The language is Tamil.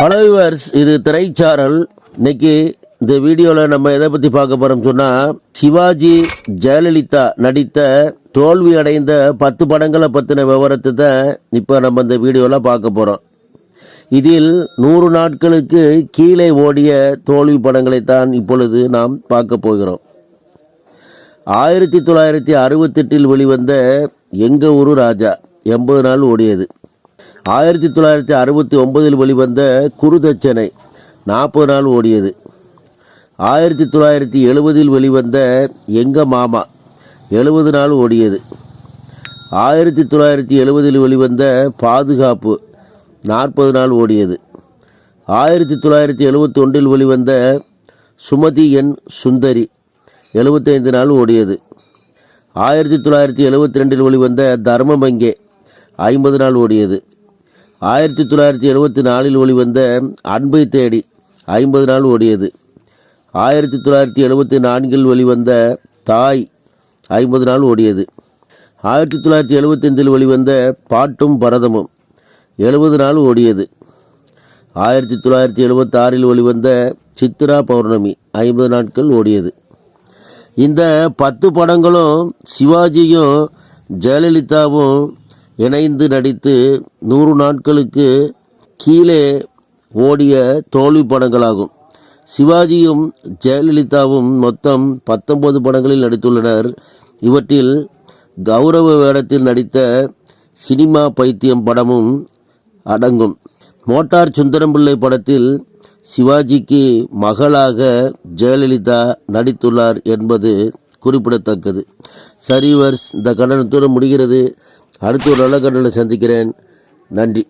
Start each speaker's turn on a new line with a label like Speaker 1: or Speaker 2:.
Speaker 1: ஹலோ விவர்ஸ் இது திரைச்சாரல். இன்னைக்கு இந்த வீடியோவில் நம்ம எதை பற்றி பார்க்க போகிறோம் சொன்னால் சிவாஜி ஜெயலலிதா நடித்த தோல்வி அடைந்த பத்து படங்களை பற்றின விவரத்தை தான் இப்போ நம்ம இந்த வீடியோவில் பார்க்க போகிறோம் இதில் நூறு நாட்களுக்கு கீழே ஓடிய தோல்வி படங்களைத்தான் இப்பொழுது நாம் பார்க்க போகிறோம். ஆயிரத்தி தொள்ளாயிரத்தி அறுபத்தெட்டில் வெளிவந்த எங்க ஊரு ராஜா எண்பது நாள் ஓடியது. ஆயிரத்தி தொள்ளாயிரத்தி அறுபத்தி ஒன்பதில் வெளிவந்த குருதட்சணை நாற்பது நாள் ஓடியது. ஆயிரத்தி தொள்ளாயிரத்தி எழுபதில் வெளிவந்த எங்க மாமா எழுபது நாள் ஓடியது. ஆயிரத்தி தொள்ளாயிரத்தி எழுபதில் வெளிவந்த பாதுகாப்பு நாற்பது நாள் ஓடியது. ஆயிரத்தி தொள்ளாயிரத்தி எழுபத்தி ஒன்றில் வெளிவந்த சுமதி என் சுந்தரி எழுபத்தைந்து நாள் ஓடியது. ஆயிரத்தி தொள்ளாயிரத்தி எழுபத்தி ரெண்டில் வெளிவந்த தர்மபங்கே ஐம்பது நாள் ஓடியது. ஆயிரத்தி தொள்ளாயிரத்தி எழுபத்தி நாலில் ஒளிவந்த அன்பை தேடி ஐம்பது நாள் ஓடியது. ஆயிரத்தி தொள்ளாயிரத்தி எழுபத்தி நான்கில் வெளிவந்த தாய் ஐம்பது நாள் ஓடியது. ஆயிரத்தி தொள்ளாயிரத்தி எழுபத்தஞ்சில் வெளிவந்த பாட்டும் பரதமும் எழுபது நாள் ஓடியது. ஆயிரத்தி தொள்ளாயிரத்தி எழுபத்தாறில் வெளிவந்த சித்ரா பௌர்ணமி ஐம்பது நாட்கள் ஓடியது. இந்த பத்து படங்களும் சிவாஜியும் ஜெயலலிதாவும் இணைந்து நடித்து நூறு நாட்களுக்கு கீழே ஓடிய தோல்வி படங்களாகும். சிவாஜியும் ஜெயலலிதாவும் மொத்தம் பத்தொன்பது படங்களில் நடித்துள்ளனர். இவற்றில் கௌரவ வேடத்தில் நடித்த சினிமா பைத்தியம் படமும் அடங்கும். மோட்டார் சுந்தரம்பிள்ளை படத்தில் சிவாஜிக்கு மகளாக ஜெயலலிதா நடித்துள்ளார் என்பது குறிப்பிடத்தக்கது. சரிவர்ஸ் இந்த கண்டனத்துடன் முடிகிறது. அடுத்து ஒரு நல்ல கண்டனை சந்திக்கிறேன். நன்றி.